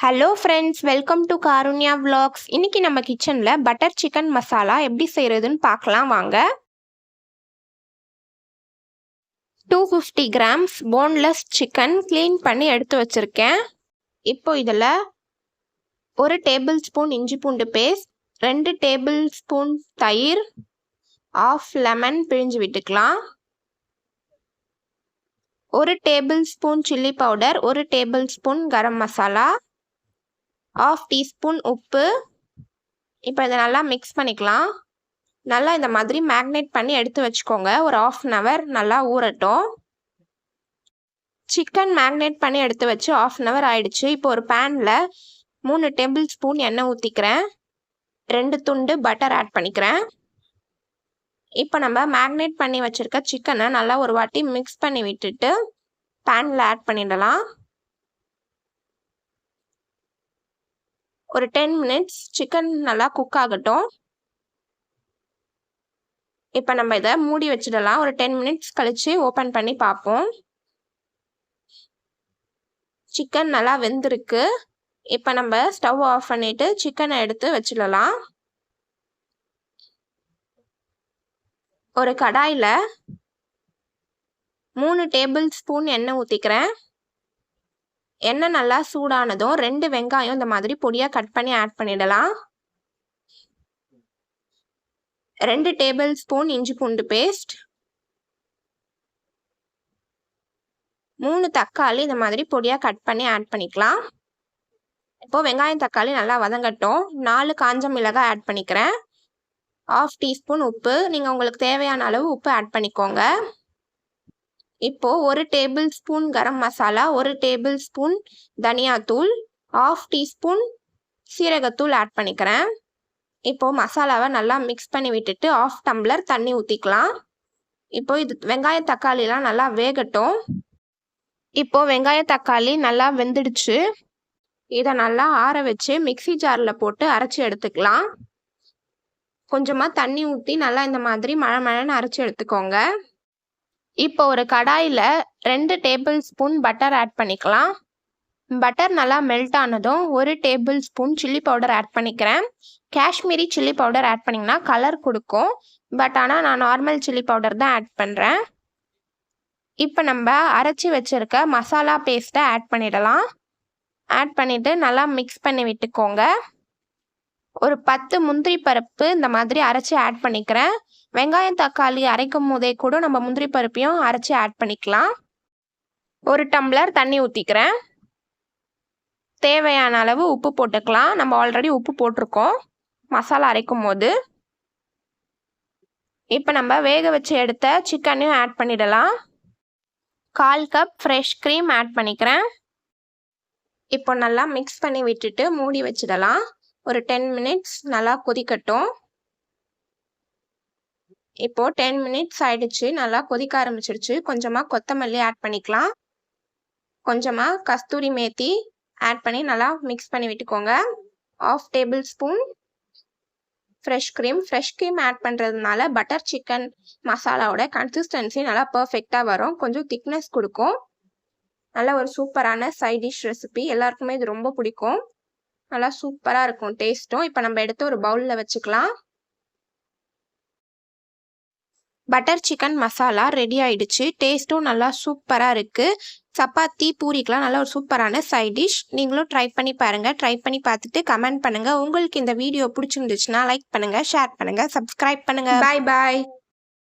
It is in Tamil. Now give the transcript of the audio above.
Hello friends welcome to Karunya vlogs இன்றைக்கி நம்ம கிச்சனில் பட்டர் சிக்கன் மசாலா எப்படி செய்கிறதுன்னு பார்க்கலாம். வாங்க. Two fifty grams boneless chicken clean பண்ணி எடுத்து வச்சுருக்கேன். இப்போ இதில் ஒரு டேபிள் ஸ்பூன் இஞ்சி பூண்டு பேஸ்ட் ரெண்டு டேபிள் ஸ்பூன் தயிர் ஆஃப் லெமன் பிழிஞ்சு விட்டுக்கலாம். ஒரு டேபிள் ஸ்பூன் சில்லி பவுடர் ஒரு tablespoon garam masala half teaspoon உப்பு. இப்போ இதை நல்லா மிக்ஸ் பண்ணிக்கலாம். நல்லா இந்த மாதிரி மேக்னேட் பண்ணி எடுத்து வச்சுக்கோங்க. ஒரு ஆஃப் அன் ஹவர் நல்லா ஊறட்டும். சிக்கன் மேக்னேட் பண்ணி எடுத்து வச்சு ஆஃப் அன் ஹவர் ஆயிடுச்சு. இப்போ ஒரு பேனில் மூணு டேபிள் ஸ்பூன் எண்ணெய் ஊற்றிக்கிறேன் ரெண்டு துண்டு பட்டர் ஆட் பண்ணிக்கிறேன். இப்போ நம்ம மேக்னேட் பண்ணி வச்சுருக்க சிக்கனை நல்லா ஒரு வாட்டி மிக்ஸ் பண்ணி விட்டுட்டு பேனில் ஆட் பண்ணிடலாம். ஒரு டென் மினிட்ஸ் சிக்கன் நல்லா குக் ஆகட்டும். இப்போ நம்ம இதை மூடி வச்சிடலாம். ஒரு டென் மினிட்ஸ் கழித்து ஓப்பன் பண்ணி பார்ப்போம். சிக்கன் நல்லா வெந்திருக்கு. இப்போ நம்ம ஸ்டவ் ஆஃப் பண்ணிவிட்டு சிக்கனை எடுத்து வச்சிடலாம். ஒரு கடாயில் மூணு டேபிள் ஸ்பூன் எண்ணெய் ஊற்றிக்கிறேன் எண்ணெய் நல்லா சூடானதும் ரெண்டு வெங்காயம் இந்த மாதிரி பொடியாக கட் பண்ணி ஆட் பண்ணிடலாம். ரெண்டு டேபிள் ஸ்பூன் இஞ்சி பூண்டு பேஸ்ட் மூணு தக்காளி இந்த மாதிரி பொடியாக கட் பண்ணி ஆட் பண்ணிக்கலாம். இப்போ வெங்காயம் தக்காளி நல்லா வதங்கட்டும். நாலு காஞ்ச மிளகாய் ஆட் பண்ணிக்கிறேன். ஆஃப் டீஸ்பூன் உப்பு. நீங்கள் உங்களுக்கு தேவையான அளவு உப்பு ஆட் பண்ணிக்கோங்க. இப்போ ஒரு டேபிள் ஸ்பூன் கரம் மசாலா ஒரு டேபிள் ஸ்பூன் தனியாத்தூள் ஆஃப் டீஸ்பூன் சீரகத்தூள் ஆட் பண்ணிக்கிறேன். இப்போ மசாலாவை நல்லா மிக்ஸ் பண்ணி விட்டுட்டு ஆஃப் டம்ளர் தண்ணி ஊற்றிக்கலாம் இப்போ இது வெங்காய தக்காளிலாம் நல்லா வேகட்டும். இப்போ வெங்காய தக்காளி நல்லா வெந்துடுச்சு. இதை நல்லா ஆற வச்சு மிக்சி ஜாரில் போட்டு அரைச்சி எடுத்துக்கலாம். கொஞ்சமாக தண்ணி ஊற்றி நல்லா இந்த மாதிரி மழை மழைன்னு அரைச்சி எடுத்துக்கோங்க. இப்போ ஒரு கடாயில் ரெண்டு டேபிள் ஸ்பூன் பட்டர் ஆட் பண்ணிக்கலாம். பட்டர் நல்லா மெல்ட் ஆனதும் ஒரு tablespoon chilli powder add பண்ணிக்கிறேன். காஷ்மீரி சில்லி பவுடர் ஆட் பண்ணிங்கன்னா கலர் கொடுக்கும். பட் ஆனால் நான் நார்மல் சில்லி பவுடர் தான் ஆட் பண்ணுறேன் இப்போ நம்ம அரைச்சி வச்சுருக்க மசாலா பேஸ்ட்டை ஆட் பண்ணிடலாம். ஆட் பண்ணிவிட்டு நல்லா மிக்ஸ் பண்ணி விட்டுக்கோங்க. ஒரு பத்து முந்திரி பருப்பு இந்த மாதிரி அரைச்சி ஆட் பண்ணிக்கிறேன். வெங்காயம் தக்காளி அரைக்கும் போதே கூட நம்ம முந்திரி பருப்பையும் அரைச்சி ஆட் பண்ணிக்கலாம். ஒரு டம்ளர் தண்ணி ஊற்றிக்கிறேன் தேவையான அளவு உப்பு போட்டுக்கலாம். நம்ம ஆல்ரெடி உப்பு போட்டிருக்கோம். மசாலா அரைக்கும் போது. இப்போ நம்ம வேக வச்சு எடுத்த சிக்கனையும் ஆட் பண்ணிடலாம். கால் கப் ஃப்ரெஷ் க்ரீம் ஆட் பண்ணிக்கிறேன். இப்போ நல்லா மிக்ஸ் பண்ணி விட்டுட்டு மூடி வச்சிடலாம். ஒரு டென் மினிட்ஸ் நல்லா கொதிக்கட்டும். இப்போ டென் மினிட்ஸ் ஆயிடுச்சு நல்லா கொதிக்க ஆரம்பிச்சிருச்சு. கொஞ்சமாக கொத்தமல்லி ஆட் பண்ணிக்கலாம். கொஞ்சமாக கஸ்தூரி மேத்தி ஆட் பண்ணி நல்லா மிக்ஸ் பண்ணி விட்டுக்கோங்க. Half tablespoon fresh cream fresh cream add பண்ணுறதுனால பட்டர் சிக்கன் மசாலாவோட கன்சிஸ்டன்சி நல்லா பர்ஃபெக்டாக வரும். கொஞ்சம் திக்னஸ் கொடுக்கும். நல்ல ஒரு சூப்பரான சைட் டிஷ் ரெசிபி எல்லாருக்குமே இது ரொம்ப பிடிக்கும். நல்லா சூப்பராக இருக்கும் டேஸ்ட்டும். இப்போ நம்ம எடுத்து ஒரு பவுலில் வச்சுக்கலாம். பட்டர் சிக்கன் மசாலா ரெடி ஆயிடுச்சு. டேஸ்ட்டும் நல்லா சூப்பராக இருக்குது சப்பாத்தி பூரிக்கெலாம் நல்ல ஒரு சூப்பரான சைட் டிஷ். நீங்களும் ட்ரை பண்ணி பாருங்கள் ட்ரை பண்ணி பார்த்துட்டு கமெண்ட் பண்ணுங்கள் உங்களுக்கு இந்த வீடியோ பிடிச்சிருந்துச்சுன்னா லைக் பண்ணுங்கள் ஷேர் பண்ணுங்கள் சப்ஸ்கிரைப் பண்ணுங்கள் பாய் பாய்.